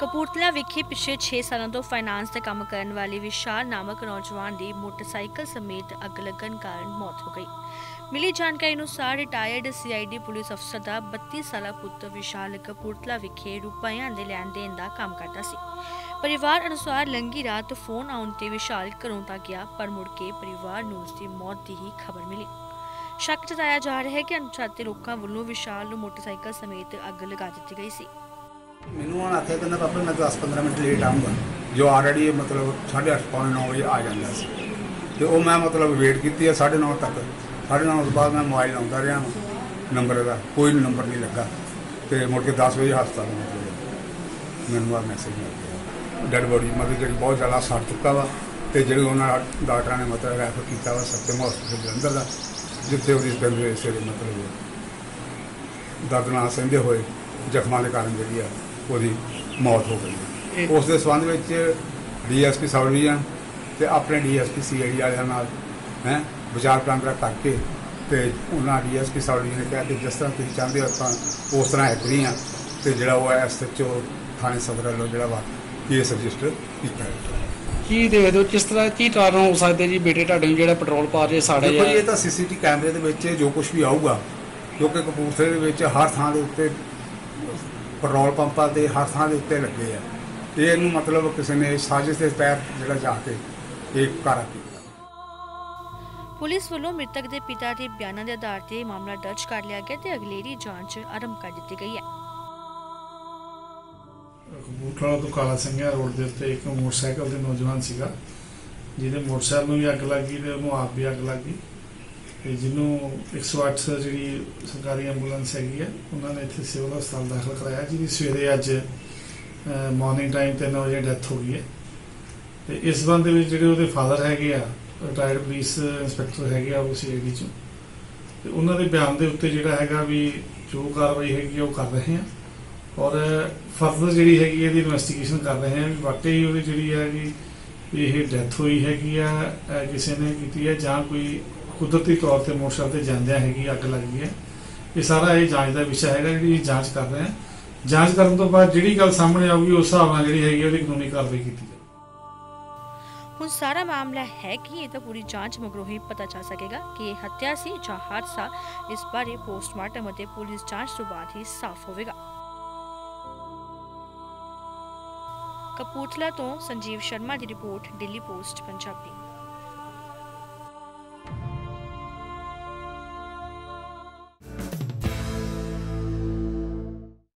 ਕਪੂਰਥਲਾ ਵਿਖੇ ਪਿਛਲੇ 6 ਸਾਲਾਂ ਤੋਂ ਫਾਈਨਾਂਸ ਦਾ ਕੰਮ ਕਰਨ ਵਾਲੇ ਵਿਸ਼ਾਲ ਨਾਮਕ ਨੌਜਵਾਨ ਦੀ ਮੋਟਰਸਾਈਕਲ ਸਮੇਤ ਅੱਗ ਲੱਗਣ ਕਾਰਨ ਮੌਤ ਹੋ ਗਈ। ਮਿਲੀ ਜਾਣਕਾਰੀ ਅਨੁਸਾਰ ਰਿਟਾਇਰਡ ਸੀਆਈਡੀ ਪੁਲਿਸ ਅਫਸਰ ਦਾ 32 ਸਾਲਾ ਪੁੱਤਰ ਵਿਸ਼ਾਲ ਕਪੂਰਥਲਾ ਵਿਖੇ ਰੁਪਈਆਂ ਦੇ ਲੈਣ ਦੇਣ ਦਾ ਕੰਮ ਕਰਦਾ ਸੀ। ਪਰਿਵਾਰ ਅਨੁਸਾਰ ਲੰਗੀ ਰਾਤ ਫੋਨ ਆਉਣ ਤੇ ਵਿਸ਼ਾਲ ਘਰੋਂ ਤਾਂ ਗਿਆ, ਪਰ ਮੁੜ ਕੇ ਪਰਿਵਾਰ ਨੂੰ ਉਸ ਦੀ ਮੌਤ ਦੀ ਹੀ ਖਬਰ ਮਿਲੀ। ਸ਼ੱਕ ਜਤਾਇਆ ਜਾ ਰਿਹਾ ਹੈ ਕਿ ਅਣਪਛਾਤੇ ਲੋਕਾਂ ਵੱਲੋਂ ਵਿਸ਼ਾਲ ਨੂੰ ਮੋਟਰਸਾਈਕਲ ਸਮੇਤ ਅੱਗ ਲਗਾ ਦਿੱਤੀ ਗਈ ਸੀ। ਮੈਨੂੰ ਹੁਣ ਆਖਿਆ ਕਹਿੰਦਾ ਪਾਪਾ ਮੈਂ 10-15 ਮਿੰਟ ਲੇਟ ਆਉਂਗਾ ਜੋ ਆਲਰੇਡੀ ਮਤਲਬ 8:30 ਪੌਣੇ 9 ਵਜੇ ਆ ਜਾਂਦਾ ਸੀ। ਤੇ ਉਹ ਮੈਂ ਮਤਲਬ ਵੇਟ ਕੀਤੀ ਹੈ 9:30 ਤੱਕ। 9:30 ਤੋਂ ਬਾਅਦ ਮੈਂ ਮੋਬਾਈਲ ਲਾਉਂਦਾ ਰਿਹਾ ਨੰਬਰ ਦਾ। ਕੋਈ ਨੰਬਰ ਨਹੀਂ ਲੱਗਾ। ਤੇ ਮੁੜ ਕੇ 10 ਵਜੇ ਹਸਪਤਾਲ ਮਤਲਬ ਮੈਨੂੰ ਆ ਮੈਸੇਜ ਮਿਲ ਗਿਆ। ਡੈਡ ਬੋਡੀ ਮਤਲਬ ਜਿਹੜੀ ਬਹੁਤ ਜ਼ਿਆਦਾ ਸੜ ਚੁੱਕਾ ਵਾ। ਤੇ ਜਿਹੜੇ ਉਹਨਾਂ ਡਾਕਟਰਾਂ ਨੇ ਮਤਲਬ ਰੈਫਰ ਕੀਤਾ ਵਾ ਸੱਤਮ ਹਸਪੀਟਲ ਜਲੰਧਰ ਦਾ, ਜਿੱਥੇ ਉਹਦੀ ਸਪੈਸ਼ਲ ਸੇਰੇ ਮਤਲਬ ਦਰਦ ਨਾਲ ਸਹਿੰਦੇ ਹੋਏ, ਜ਼ਖਮਾਂ ਦੇ ਕਾਰਨ ਜਿਹੜੀ ਆ ਉਹਦੀ ਮੌਤ ਹੋ ਗਈ ਉਸ ਦੇ ਸੰਬੰਧ ਵਿੱਚ ਡੀਐਸਪੀ ਸਬ ਡਿਵੀਜ਼ਨ ਤੇ ਆਪਣੇ ਡੀਐਸਪੀ ਸੀਆਈਡੀ ਵਾਲਿਆਂ ਨਾਲ ਹੈ ਵਿਚਾਰ ਵਟਾਂਦਰਾ ਕਰਕੇ ਤੇ ਉਹਨਾਂ ਡੀਐਸਪੀ ਸਬ ਡਿਵੀਜ਼ਨ ਨੇ ਕਿਹਾ ਕਿ ਜਿਸ ਤਰ੍ਹਾਂ ਤੁਸੀਂ ਚਾਹੁੰਦੇ ਹੋ ਆਪਾਂ ਉਸ ਤਰ੍ਹਾਂ ਐਗਰੀ ਹਾਂ ਤੇ ਜਿਹੜਾ ਉਹ ਐਸਐਚਓ ਥਾਣੇ ਸਦਰ ਵੱਲੋਂ ਜਿਹੜਾ ਵਾ ਕੇਸ ਰਜਿਸਟਰ ਕੀਤਾ ਹੈ ਕੀ ਦੇਖਦੇ ਹੋ ਕਿਸ ਤਰ੍ਹਾਂ ਕੀ ਕਾਰਨ ਹੋ ਸਕਦੇ ਜੀ ਬੇਟੇ ਤੁਹਾਡੇ ਨੂੰ ਜਿਹੜਾ ਪੈਟਰੋਲ ਪਾ ਰਹੇ ਸਾੜਾ ਜੀ ਇਹ ਜਾਂ ਤਾਂ ਸੀਸੀਟੀ ਕੈਮਰੇ ਦੇ ਵਿੱਚ ਜੋ ਕੁਝ ਵੀ ਆਊਗਾ ਕਿਉਂਕਿ ਕਪੂਰਥਲੇ ਦੇ ਵਿੱਚ ਹਰ ਥਾਂ ਦੇ ਉੱਤੇ ਪੈਟਰੋਲ ਪੰਪਾਂ ਤੇ ਹਰ ਥਾਂ ਦੇ ਉੱਤੇ ਲੱਗੇ ਆ। ਇਹ ਇਹਨੂੰ ਮਤਲਬ ਕਿਸੇ ਨੇ ਸਾਜ਼ਿਸ਼ ਦੇ ਪੈਰ ਜਿਹੜਾ ਜਾ ਕੇ ਇਹ ਕਾਰਾ ਕੀਤਾ। ਪੁਲਿਸ ਵੱਲੋਂ ਮ੍ਰਿਤਕ ਦੇ ਪਿਤਾ ਦੇ ਬਿਆਨਾਂ ਦੇ ਆਧਾਰ ਤੇ ਮਾਮਲਾ ਦਰਜ ਕਰ ਲਿਆ ਗਿਆ ਤੇ ਅਗਲੇਰੀ ਜਾਂਚ ਆਰੰਭ ਕਰ ਦਿੱਤੀ ਗਈ ਹੈ। ਕਪੂਰਥਲਾ ਤੋਂ ਕਾਲਾ ਸਿੰਘਿਆ ਰੋਡ ਦੇ ਉੱਤੇ ਇੱਕ ਮੋਟਰਸਾਈਕਲ ਤੇ ਨੌਜਵਾਨ ਸੀਗਾ ਜਿਹਦੇ ਮੋਟਰਸਾਈਕਲ ਨੂੰ ਵੀ ਅੱਗ ਲੱਗੀ ਤੇ ਉਹਨੂੰ ਆਪ ਵੀ ਅੱਗ ਲੱਗੀ ਤੇ ਜਿਹਨੂੰ 108 ਜਿਹੜੀ ਸਰਕਾਰੀ ਐਂਬੂਲੈਂਸ ਹੈਗੀ ਹੈ, ਉਹਨਾਂ ਨੇ ਇੱਥੇ ਸਿਵਲ ਹਸਪਤਾਲ ਦਾਖਲ ਕਰਾਇਆ, ਜਿਹਦੀ ਸਵੇਰੇ ਅੱਜ ਮਾਰਨਿੰਗ ਟਾਈਮ 3 ਵਜੇ ਡੈਥ ਹੋ ਗਈ ਹੈ। ਤੇ ਇਸ ਸੰਬੰਧ ਦੇ ਵਿੱਚ ਜਿਹੜੇ ਉਹਦੇ ਫਾਦਰ ਹੈਗੇ ਆ ਰਿਟਾਇਰਡ ਪੁਲਿਸ ਇੰਸਪੈਕਟਰ ਹੈਗੇ ਆ, ਉਹ ਸੀਆਈਡੀ ਚੋਂ। ਤੇ ਉਹਨਾਂ ਦੇ ਬਿਆਨ ਦੇ ਉੱਤੇ ਜਿਹੜਾ ਹੈਗਾ ਵੀ ਜੋ ਕਾਰਵਾਈ ਹੈਗੀ ਆ, ਉਹ ਕਰ ਰਹੇ ਆ। ਔਰ ਫਰਦਰ ਜਿਹੜੀ ਹੈਗੀ ਇਹਦੀ ਇਨਵੈਸਟੀਗੇਸ਼ਨ ਕਰ ਰਹੇ ਹਾਂ ਵੀ ਵਾਕਈ ਉਹਦੀ ਜਿਹੜੀ ਹੈਗੀ ਵੀ ਇਹ ਡੈਥ ਹੋਈ ਹੈਗੀ ਆ ਕਿਸੇ ਨੇ ਕੀਤੀ ਹੈ ਜਾਂ ਕੋਈ ਕੁਦਰਤੀ ਤੌਰ ਤੇ ਮੋਟਰਸਾਈਕਲ ਤੇ ਜਾਂਦਿਆਂ ਹੈਗੀ ਅੱਗ ਲੱਗੀ ਹੈ। ਇਹ ਸਾਰਾ ਇਹ ਜਾਂਚ ਦਾ ਵਿਸ਼ਾ ਹੈਗਾ, ਜਿਹੜੀ ਜਾਂਚ ਕਰ ਰਹੇ ਹਾਂ ਜਾਂਚ ਕਰਨ ਤੋਂ ਬਾਅਦ ਜਿਹੜੀ ਗੱਲ ਸਾਹਮਣੇ ਆਊਗੀ, ਉਸ ਹਿਸਾਬ ਨਾਲ ਜਿਹੜੀ ਹੈਗੀ ਉਹਦੀ ਕਾਨੂੰਨੀ ਕਾਰਵਾਈ ਕੀਤੀ ਜਾਵੇਗੀ ਹੁਣ ਸਾਰਾ ਮਾਮਲਾ ਹੈ ਕਿ, ਇਹ ਤਾਂ ਪੂਰੀ ਜਾਂਚ ਮਗਰੋਂ ਹੀ ਪਤਾ ਚੱਲ ਸਕੇਗਾ ਕਿ ਇਹ ਹੱਤਿਆ ਸੀ ਜਾਂ ਹਾਦਸਾ। ਇਸ ਬਾਰੇ ਪੋਸਟਮਾਰਟਮ ਅਤੇ ਪੁਲਿਸ ਜਾਂਚ ਤੋਂ ਬਾਅਦ ਹੀ ਸਾਫ਼ ਹੋਵੇਗਾ। ਕਪੂਰਥਲਾ ਤੋਂ ਸੰਜੀਵ ਸ਼ਰਮਾ ਦੀ ਰਿਪੋਰਟ, ਦਿੱਲੀ ਪੋਸਟ, ਪੰਜਾਬੀ।